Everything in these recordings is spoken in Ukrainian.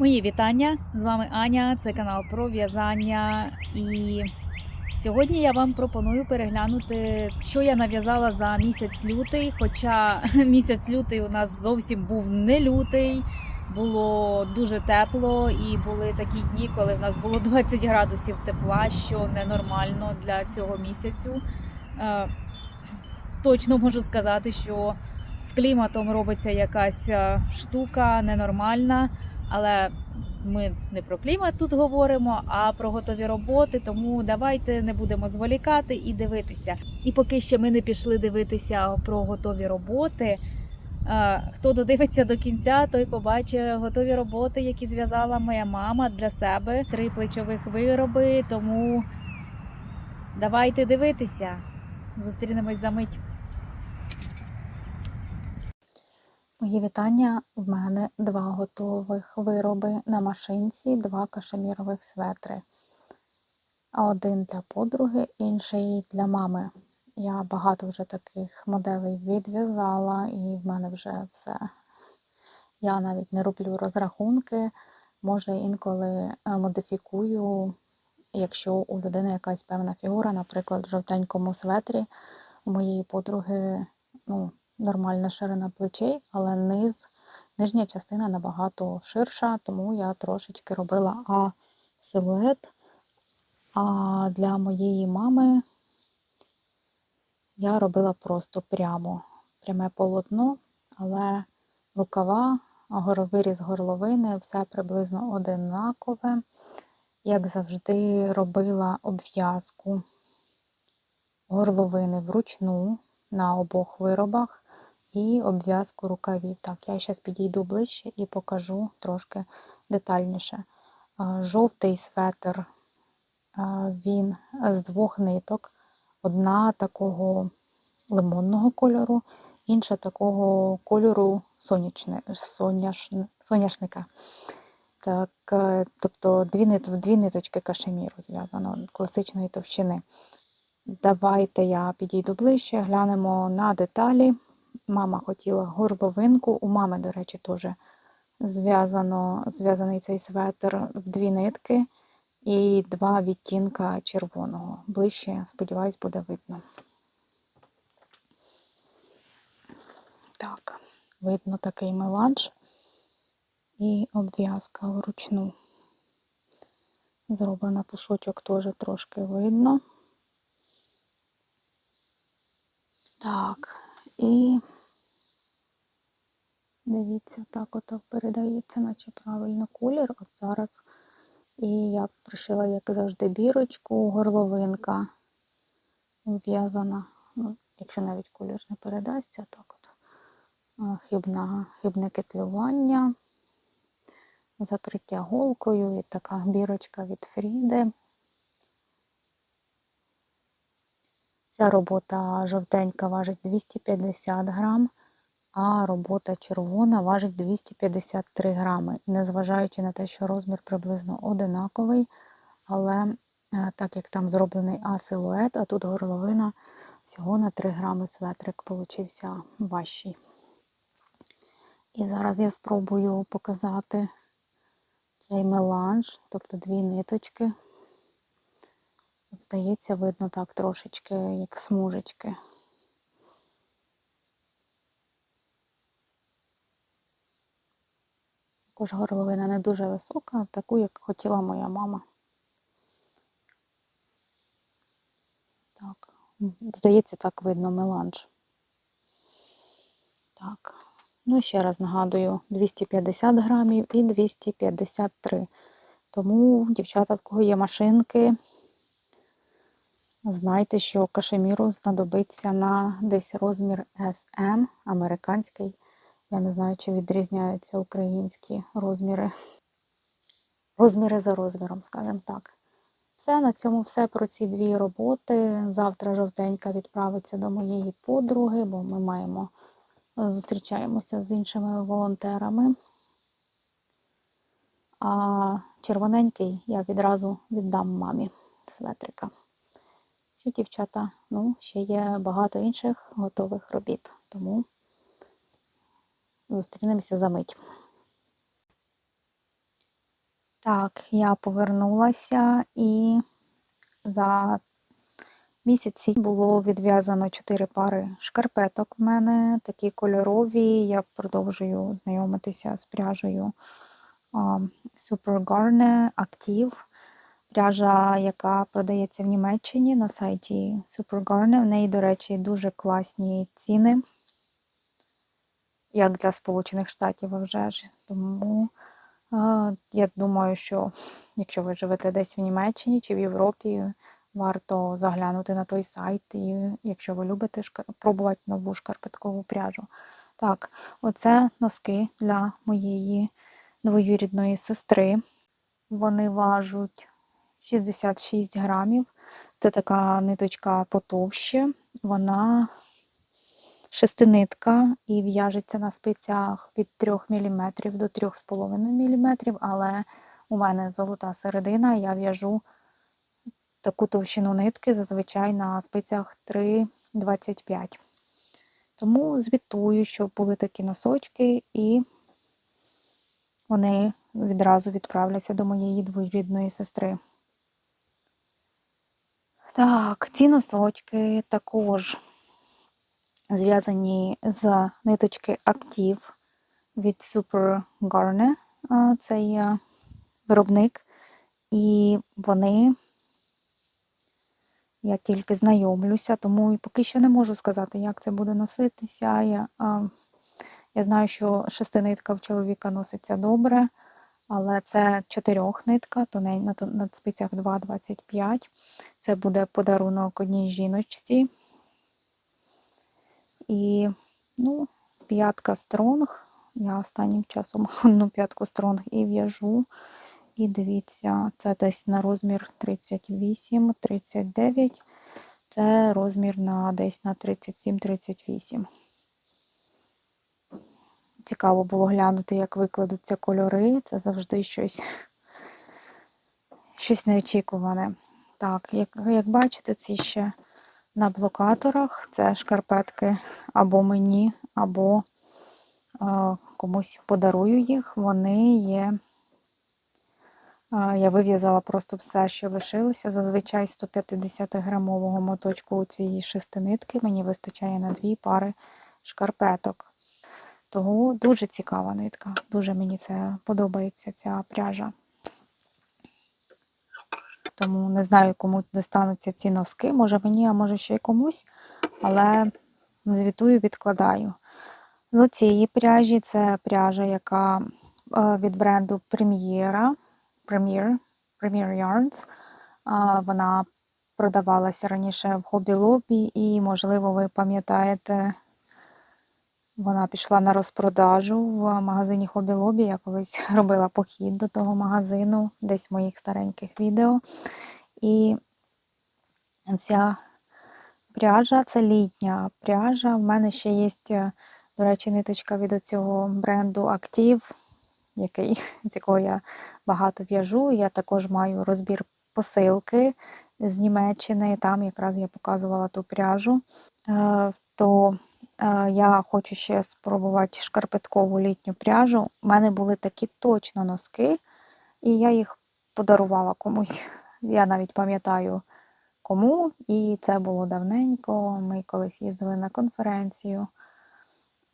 Мої вітання! З вами Аня, це канал про в'язання. І сьогодні я вам пропоную переглянути, що я нав'язала за місяць лютий. Хоча місяць лютий у нас зовсім був не лютий, було дуже тепло, і були такі дні, коли в нас було 20 градусів тепла, що ненормально для цього місяцю. Е, Точно можу сказати, що з кліматом робиться якась е, штука ненормальна. Але ми не про клімат тут говоримо, а про готові роботи. Тому давайте не будемо зволікати і дивитися. І поки ще ми не пішли дивитися про готові роботи. е, Хто додивиться до кінця, той побачить готові роботи, які зв'язала моя мама для себе. Три плечових вироби. Тому давайте дивитися. Зустрінемось за мить. Мої вітання. В мене два готових вироби на машинці, два кашемірових светри. Один для подруги, інший для мами. Я багато вже таких моделей відв'язала, і в мене вже все. Я навіть не роблю розрахунки, може інколи е, модифікую, якщо у людини якась певна фігура, наприклад, в жовтенькому светрі у моєї подруги, ну, нормальна ширина плечей, але низ, нижня частина набагато ширша, тому я трошечки робила а силует. А для моєї мами я робила просто прямо пряме полотно, але рукава, виріз горловини, все приблизно одинакове. Як завжди, робила обв'язку горловини вручну на обох виробах і обв'язку рукавів. Так, я зараз підійду ближче і покажу трошки детальніше. Жовтий светр, він з двох ниток. Одна такого лимонного кольору, інша такого кольору соняш, соняшника. Так, е, тобто дві, дві ниточки кашеміру зв'язано класичної товщини. Давайте я підійду ближче, глянемо на деталі. Мама хотіла горловинку. У мами, до речі, теж зв'язаний цей светр в дві нитки і два відтінка червоного. Ближче, сподіваюсь, буде видно. Так, видно такий меланж і обв'язка вручну. Зроблена пушочок теж трошки видно. Так, і дивіться, так ото передається, наче правильно колір. От зараз. І я пришила, як завжди, бірочку, горловинка в'язана. Ну, якщо навіть колір не передасться, так от. Хибна, хибне кетлювання, закриття голкою і така бірочка від Фріди. Ця робота жовтенька важить 250 грам, а робота червона важить 253 грами. І незважаючи на те, що розмір приблизно одинаковий, але е, так як там зроблений А-силует, а тут горловина, всього на 3 грами светрик получився важчий. І зараз я спробую показати цей меланж, тобто дві ниточки. Здається, видно так трошечки, як смужечки. Також горловина не дуже висока, таку, як хотіла моя мама. Так, здається, так видно меланж. Так, ну ще раз нагадую, 250 грамів і 253. Тому, дівчата, в кого є машинки, Знайте, що кашеміру знадобиться на десь розмір SM, американський. Я не знаю, чи відрізняються українські розміри. Розміри за розміром, скажімо так. Все, на цьому все про ці дві роботи. Завтра жовтенька відправиться до моєї подруги, бо ми маємо зустрічаємося з іншими волонтерами. А червоненький я відразу віддам мамі светрика. Все, дівчата, ну, ще є багато інших готових робіт, тому зустрінемося за мить. Так, я повернулася і за місяці було відв'язано 4 пари шкарпеток в мене, такі кольорові. Я продовжую знайомитися з пряжею Super Garne Active. Пряжа, яка продається в Німеччині на сайті Super Garne. В неї, до речі, дуже класні ціни, як для Сполучених Штатів, вже ж. Тому я думаю, що якщо ви живете десь в Німеччині чи в Європі, варто заглянути на той сайт, і якщо ви любите пробувати нову шкарпеткову пряжу. Так, оце носки для моєї двоюрідної сестри. Вони важуть 66 грамів. Це така ниточка потовще. Вона шестинитка і в'яжеться на спицях від 3 мм до 3,5 мм, але у мене золота середина, я в'яжу таку товщину нитки зазвичай на спицях 3,25. Тому звітую, що були такі носочки, і вони відразу відправляться до моєї двоюрідної сестри. Так, ці носочки також зв'язані з ниточки Active від Super Garne, а, цей е, виробник. І вони, я тільки знайомлюся, тому і поки що не можу сказати, як це буде носитися. Я, я знаю, що шестинитка в чоловіка носиться добре, але це чотирьох нитка, то на, на спицях 2,25. Це буде подарунок одній жіночці. І, ну, п'ятка стронг. Я останнім часом одну п'ятку стронг і в'яжу. І дивіться, це десь на розмір 38-39. Це розмір на десь на 37-38. Цікаво було глянути, як викладуться кольори. Це завжди щось, щось неочікуване. Так, як, як бачите, ці ще на блокаторах. Це шкарпетки або мені, або е, комусь подарую їх. Вони є. Е, я вив'язала просто все, що лишилося. Зазвичай 150-грамового моточку у цієї шестинитки мені вистачає на дві пари шкарпеток. Того дуже цікава нитка. Дуже мені це подобається, ця пряжа. Тому не знаю, кому достануться ці носки. Може мені, а може ще й комусь. Але звітую, відкладаю. З цієї пряжі це пряжа, яка е, від бренду Premiera, Premier, Premier Yarns. Вона продавалася раніше в Hobby Lobby і, можливо, ви пам'ятаєте, вона пішла на розпродажу в магазині Hobby Lobby. Я колись робила похід до того магазину, десь в моїх стареньких відео. І ця пряжа це літня пряжа. В мене ще є, до речі, ниточка від цього бренду Active, який, з якого я багато в'яжу. Я також маю розбір посилки з Німеччини. Там якраз я показувала ту пряжу. Е, То е, я хочу ще спробувати шкарпеткову літню пряжу. У мене були такі точно носки, і я їх подарувала комусь. Я навіть пам'ятаю кому, і це було давненько. Ми колись їздили на конференцію.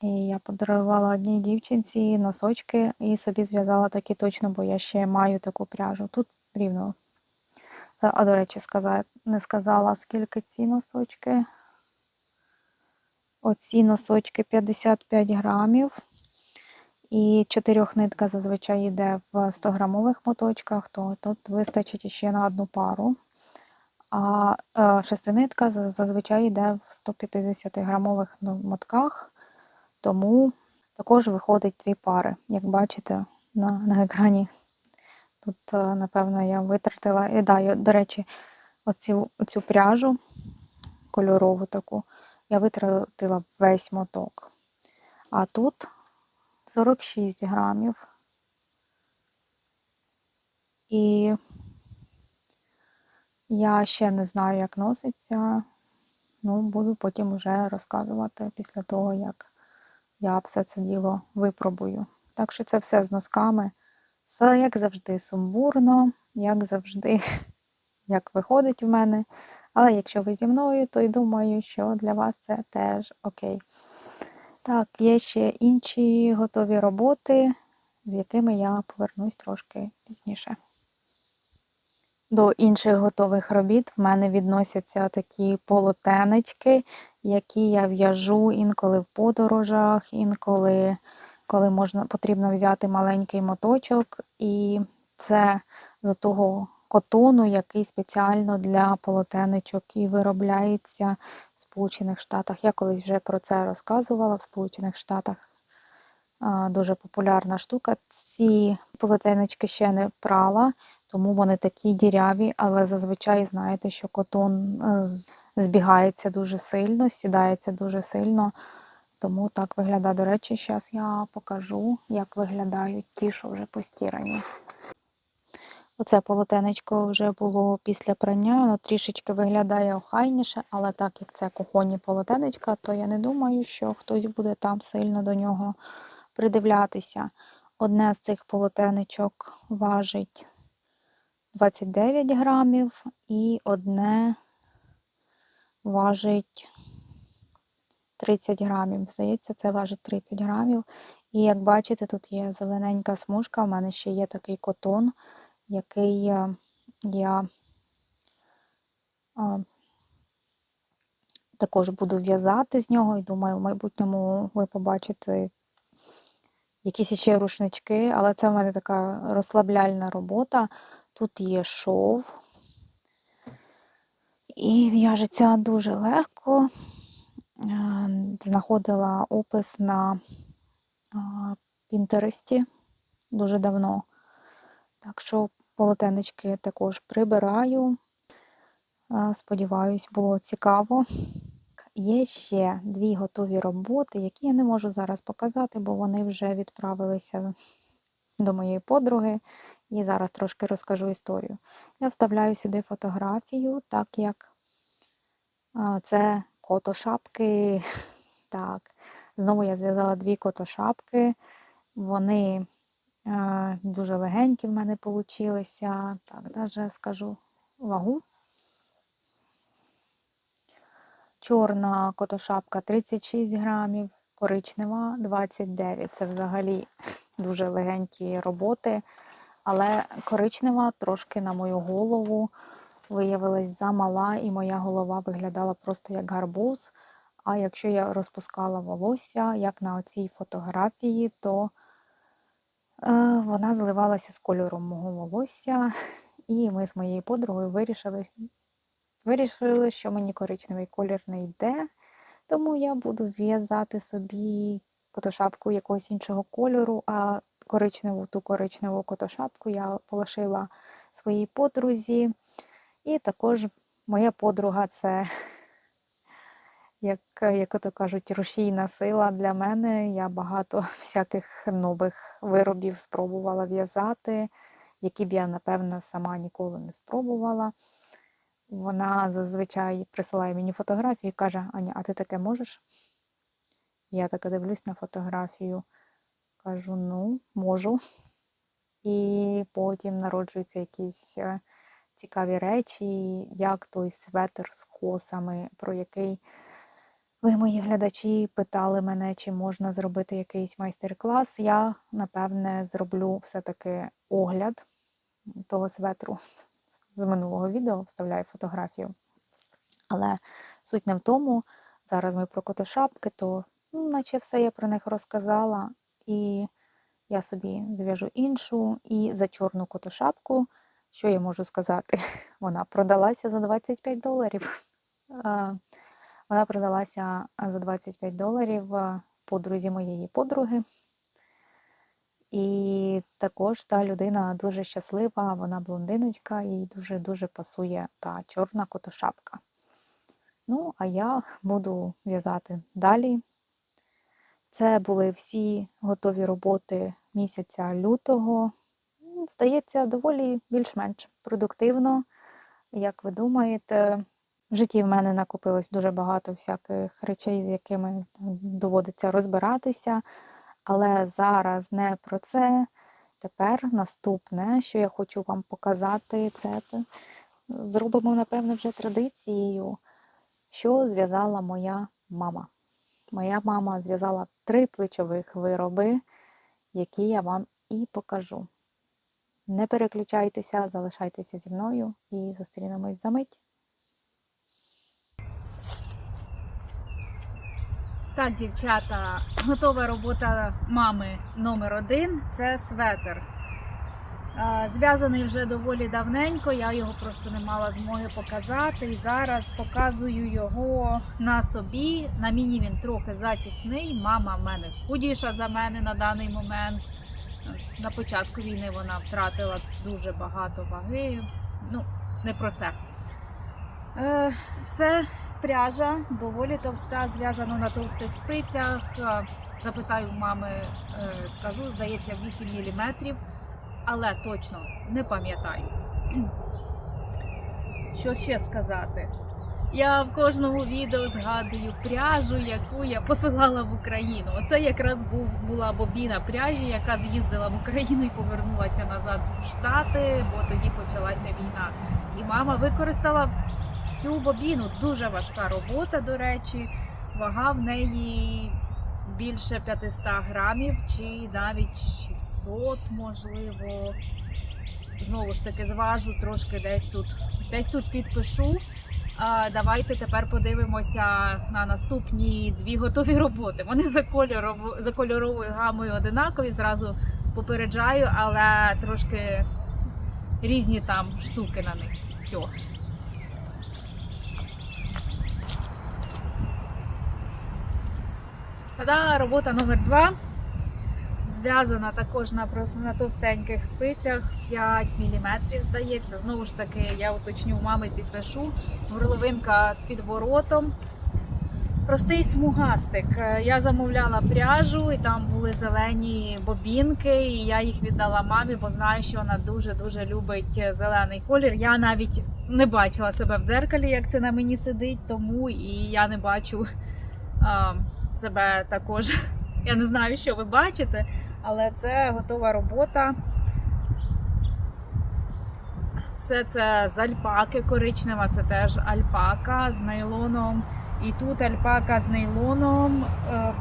І я подарувала одній дівчинці носочки і собі зв'язала такі точно, бо я ще маю таку пряжу. Тут рівно. А, до речі, сказати, не сказала, скільки ці носочки. Оці носочки 55 грамів. І чотирьохнитка зазвичай йде в 100-грамових моточках, то тут вистачить ще на одну пару. А е, шестинитка зазвичай йде в 150-грамових ну, мотках, тому також виходить дві пари. Як бачите на, на екрані. Тут, е, напевно, я витратила. І да, я, до речі, оцю, оцю пряжу кольорову таку, я витратила весь моток. А тут 46 грамів. І я ще не знаю, як носиться. Ну, буду потім вже розказувати після того, як я все це діло випробую. Так що це все з носками. Все, як завжди, сумбурно, як завжди, як виходить в мене. Але якщо ви зі мною, то й думаю, що для вас це теж окей. Так, є ще інші готові роботи, з якими я повернусь трошки пізніше. До інших готових робіт в мене відносяться такі полотенечки, які я в'яжу інколи в подорожах, інколи коли можна, потрібно взяти маленький моточок. І це з того котону, який спеціально для полотенечок і виробляється в Сполучених Штатах. Я колись вже про це розказувала в Сполучених Штатах. Дуже популярна штука. Ці полотенечки ще не прала, тому вони такі діряві, але зазвичай знаєте, що котон е, збігається дуже сильно, сідається дуже сильно. Тому так виглядає. До речі, зараз я покажу, як виглядають ті, що вже постірані. Оце полотенечко вже було після прання, воно трішечки виглядає охайніше, але так як це кухонні полотенечка, то я не думаю, що хтось буде там сильно до нього придивлятися. Одне з цих полотенечок важить 29 грамів, і одне важить 30 грамів. Здається, це важить 30 грамів. І як бачите, тут є зелененька смужка, в мене ще є такий котон, який е, я також буду в'язати з нього, і думаю, в майбутньому ви побачите якісь ще рушнички, але це в мене така розслабляльна робота. Тут є шов, і в'яжеться дуже легко. Е, Знаходила опис на Пінтересті дуже давно. Так що полотенечки також прибираю. Сподіваюсь, було цікаво. Є ще дві готові роботи, які я не можу зараз показати, бо вони вже відправилися до моєї подруги. І зараз трошки розкажу історію. Я вставляю сюди фотографію, так як це котошапки. Так, знову я зв'язала дві котошапки. Вони дуже легенькі в мене получилися. Так, навіть скажу вагу. Чорна котошапка 36 грамів, коричнева 29. Це взагалі дуже легенькі роботи. Але коричнева трошки на мою голову виявилась замала, і моя голова виглядала просто як гарбуз. А якщо я розпускала волосся, як на оцій фотографії, то е, вона зливалася з кольором мого волосся. І ми з моєю подругою вирішили, вирішили, що мені коричневий колір не йде, тому я буду в'язати собі котошапку якогось іншого кольору, а коричневу ту коричневу котошапку я полишила своїй подрузі. І також моя подруга це, як, як то кажуть, рушійна сила для мене. Я багато всяких нових виробів спробувала в'язати, які б я, напевно, сама ніколи не спробувала. Вона зазвичай присилає мені фотографії і каже: Аня, а ти таке можеш? Я так дивлюсь на фотографію, кажу, ну, можу. І потім народжуються якісь е, цікаві речі, як той светр з косами, про який ви, мої глядачі, питали мене, чи можна зробити якийсь майстер-клас. Я, напевне, зроблю все-таки огляд того светру з минулого відео, вставляю фотографію. Але суть не в тому. Зараз ми про котошапки, то ну, наче все я про них розказала. І я собі зв'яжу іншу. І за чорну котошапку, що я можу сказати? Вона продалася за 25 доларів. Вона продалася за 25 доларів подрузі моєї подруги. І також та людина дуже щаслива, вона блондиночка, їй дуже-дуже пасує та чорна котошапка. Ну, а я буду в'язати далі. Це були всі готові роботи місяця лютого. Здається, доволі більш-менш продуктивно. Як ви думаєте, в житті в мене накопилось дуже багато всяких речей, з якими доводиться розбиратися. Але зараз не про це. Тепер наступне, що я хочу вам показати, це зробимо, напевне, вже традицією, що зв'язала моя мама. Моя мама зв'язала три плечових вироби, які я вам і покажу. Не переключайтеся, залишайтеся зі мною і зустрінемось за мить. Так, дівчата, готова робота мами номер один це светр. Зв'язаний вже доволі давненько, я його просто не мала змоги показати. І зараз показую його на собі. На мені він трохи затісний. Мама в мене худіша за мене на даний момент. На початку війни вона втратила дуже багато ваги. Ну, не про це. Е, все пряжа доволі товста, зв'язано на товстих спицях. Е, Запитаю мами, е, скажу, здається, 8 мм, але точно не пам'ятаю. Що ще сказати? Я в кожному відео згадую пряжу, яку я посилала в Україну. Оце якраз був, була бобіна пряжі, яка з'їздила в Україну і повернулася назад в Штати, бо тоді почалася війна. І мама використала всю бобіну. Дуже важка робота, до речі. Вага в неї більше 500 грамів, чи навіть 600, можливо. Знову ж таки, зважу трошки десь тут. Десь тут підпишу. Давайте тепер подивимося на наступні дві готові роботи. Вони за, кольорово, за кольоровою гамою одинакові, зразу попереджаю, але трошки різні там штуки на них. Все. Та робота номер два. Зв'язана також на, на товстеньких спицях 5 мм, здається. Знову ж таки, я уточню, мами підпишу. Горловинка з підворотом. Простий смугастик. Я замовляла пряжу, і там були зелені бобінки, і я їх віддала мамі, бо знаю, що вона дуже-дуже любить зелений колір. Я навіть не бачила себе в дзеркалі, як це на мені сидить, тому і я не бачу себе також. Я не знаю, що ви бачите, але це готова робота. Все це з альпаки коричнева, це теж альпака з нейлоном. І тут альпака з нейлоном. е,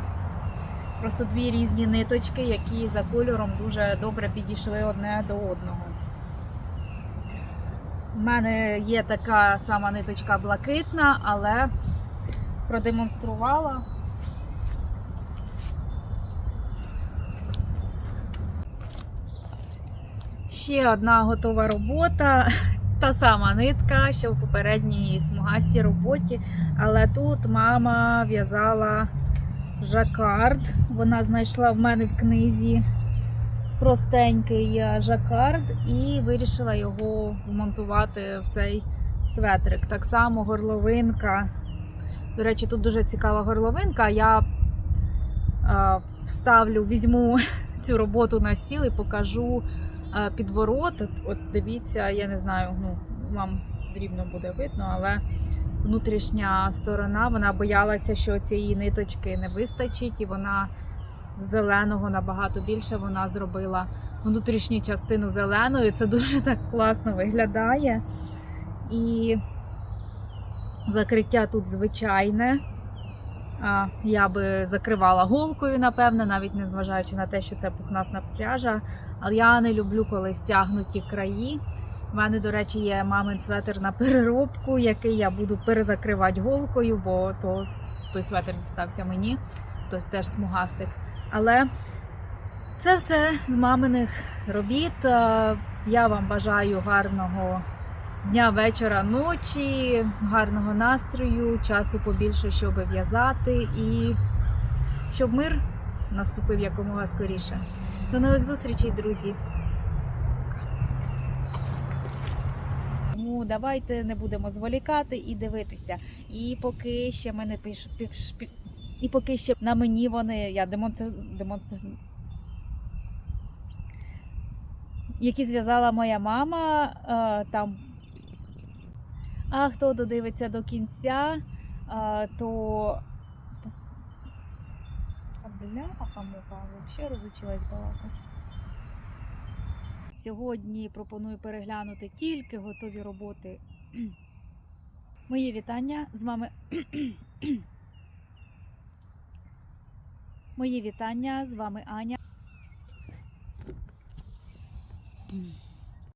Просто дві різні ниточки, які за кольором дуже добре підійшли одне до одного. У мене є така сама ниточка блакитна, але продемонструвала. Ще одна готова робота. Та сама нитка, що в попередній смугастій роботі. Але тут мама в'язала жакард. Вона знайшла в мене в книзі простенький е, жакард і вирішила його вмонтувати в цей светрик. Так само горловинка. До речі, тут дуже цікава горловинка. Я е, вставлю, візьму цю роботу на стіл і покажу підворот. От, От дивіться, я не знаю, ну вам дрібно буде видно, але внутрішня сторона вона боялася, що цієї ниточки не вистачить, і вона зеленого набагато більше вона зробила внутрішню частину зеленою. Це дуже так класно виглядає. І закриття тут звичайне. Я би закривала голкою, напевне, навіть не зважаючи на те, що це пухнасна пряжа. Але я не люблю, коли стягнуті краї. У мене, до речі, є мамин светр на переробку, який я буду перезакривати голкою, бо то, той светр дістався мені, то теж смугастик. Але це все з маминих робіт. Е, Я вам бажаю гарного дня, вечора, ночі, гарного настрою, часу побільше, щоб в'язати, і щоб мир наступив якомога скоріше. До нових зустрічей, друзі! Тому давайте не будемо зволікати і дивитися. І поки ще мене пиш, пиш, пі- і поки ще на мені вони, я демонстру, демонстру, які зв'язала моя мама, е, там. А хто додивиться до кінця, то А бляха муха, взагалі розучилась балакати. Сьогодні пропоную переглянути тільки готові роботи. Мої вітання з вами. Мої вітання з вами Аня.